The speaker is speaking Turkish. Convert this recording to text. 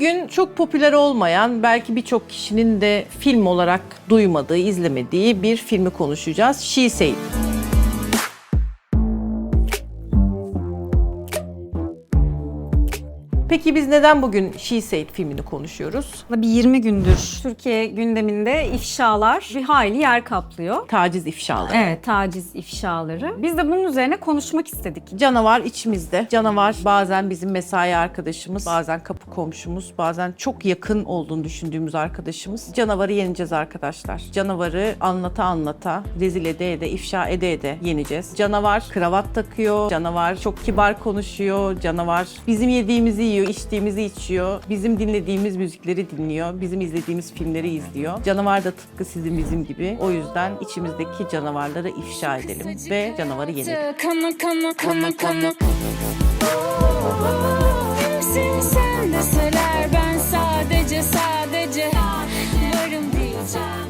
Bugün çok popüler olmayan, belki birçok kişinin de film olarak duymadığı, izlemediği bir filmi konuşacağız. She Said. Peki biz neden bugün She Said filmini konuşuyoruz? Bir 20 gündür Türkiye gündeminde ifşalar bir hayli yer kaplıyor. Taciz ifşaları. Evet, taciz ifşaları. Biz de bunun üzerine konuşmak istedik. Canavar içimizde. Canavar bazen bizim mesai arkadaşımız, bazen kapı komşumuz, bazen çok yakın olduğunu düşündüğümüz arkadaşımız. Canavarı yeneceğiz arkadaşlar. Canavarı anlata anlata, rezil ede ede, ifşa ede ede yeneceğiz. Canavar kravat takıyor, canavar çok kibar konuşuyor, canavar bizim yediğimizi yiyor, yiyor, içtiğimizi içiyor. Bizim dinlediğimiz müzikleri dinliyor. Bizim izlediğimiz filmleri izliyor. Canavar da tıpkı sizin bizim gibi. O yüzden içimizdeki canavarları ifşa edelim ve canavarı yenelim. Kana kana kana kana. Kimsin sen deseler ben sadece sadece varım diyeceğim.